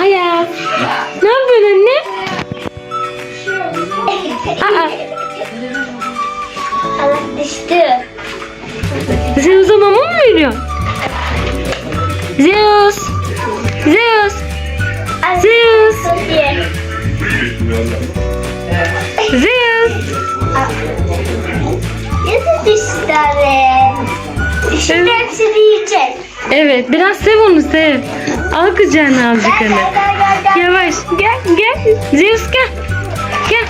Ayaz. Ne yapıyorsun anne? Aa, Allah düştü. Zeus'a mama mı veriyorsun? Zeus. Zeus. Zeus. Zeus. Nasıl düştü abi? Şimdi hepsini yiyecek. Evet biraz sev onu sev. Al kucağına azıcık gel. Yavaş gel gel. Zeus gel. Gel.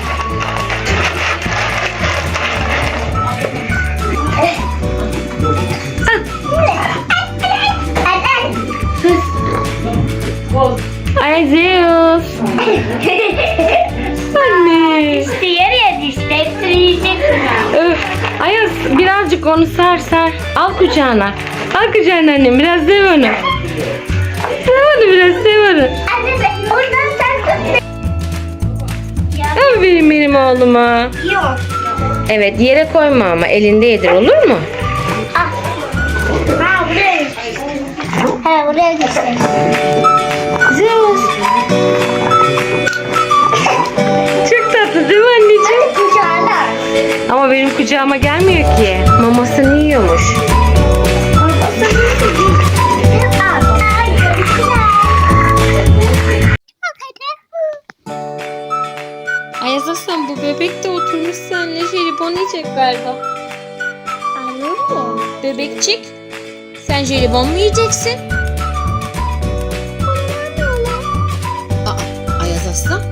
Ay Zeus. Anne. İşte yarıya düştü. Hepsini yiyeceksin. Öf. Ayaz birazcık onu sar sar. Al kucağına. Al kucağına annem biraz sev onu. Benim oğluma. yok. Evet yere koyma ama elinde yedir olur mu? Ah. Ha buraya. Ha buraya düştü. Zeus. Çok tatlı değil mi anneciğim? Ama benim kucağıma gelmiyor ki. Mamasını Ayaz Aslan bu bebek de oturmuş seninle jelibon yiyecek galiba. Bebekçik sen jelibon mu yiyeceksin? Aa, Ayaz Aslan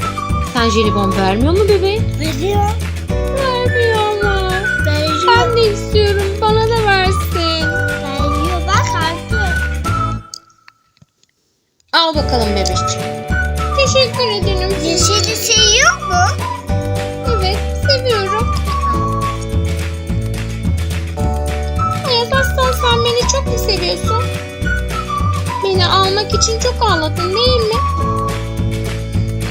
sen jelibon vermiyor mu bebeğe? Veriyor. Vermiyor ama. Veriyor. Ben de istiyorum bana da versin. Veriyor. Bak artık. Al bakalım bebekçik. Teşekkür ederim. Yeşili seviyor mu? Evet seviyorum. Ayaz Aslan sen beni çok mu seviyorsun? Beni almak için çok ağladın değil mi?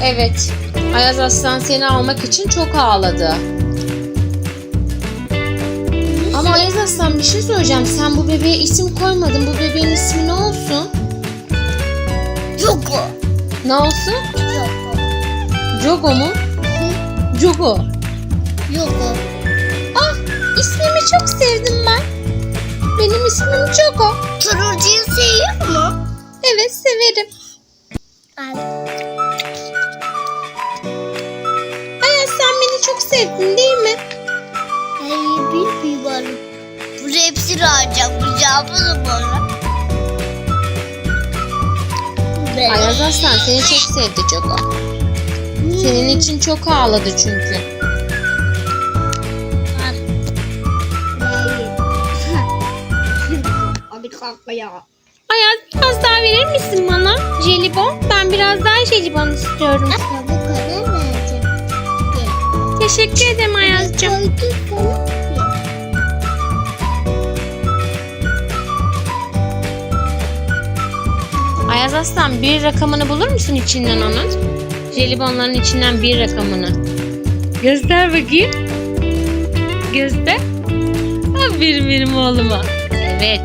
Evet. Ayaz Aslan seni almak için çok ağladı. Ama Ayaz Aslan bir şey söyleyeceğim. Sen bu bebeğe isim koymadın. Bu bebeğin ismi ne olsun? Ne olsun? Yok. Jogo mu? Jogo. Yok. Ah ismimi çok sevdim ben. Benim ismim Jogo. Turuncuyu seviyor mu? Evet severim. Ayaz sen beni çok sevdin değil mi? Hayır bilmiyorum. Bu hepsini alacağım. Bu cevabını bana. Ayaz Aslan seni çok sevdi Jogo. Senin için çok ağladı çünkü. Hadi kalkma ya. Ayaz biraz daha verir misin bana jelibon? Ben biraz daha jelibon istiyorum. Teşekkür ederim Ayaz'cığım. Aslan bir rakamını bulur musun içinden onun? Jelibonların içinden bir rakamını. Göster bakayım. Göster. Aferin benim oğluma. Evet.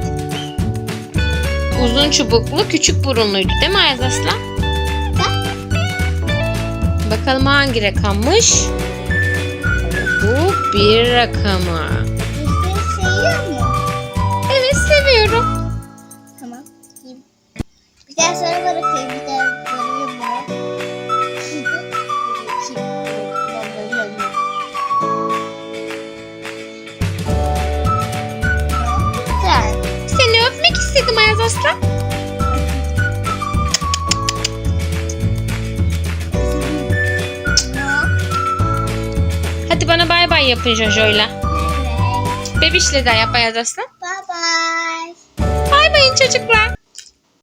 Uzun çubuklu küçük burunluydu değil mi Ayaz Aslan? Bakalım hangi rakammış? Bu bir rakamı. Aslan. Hadi bana bay bay yapın Jojo'yla. Bebişle de yap Ayaz Aslan. Bye bye. Bay bayın çocuklar.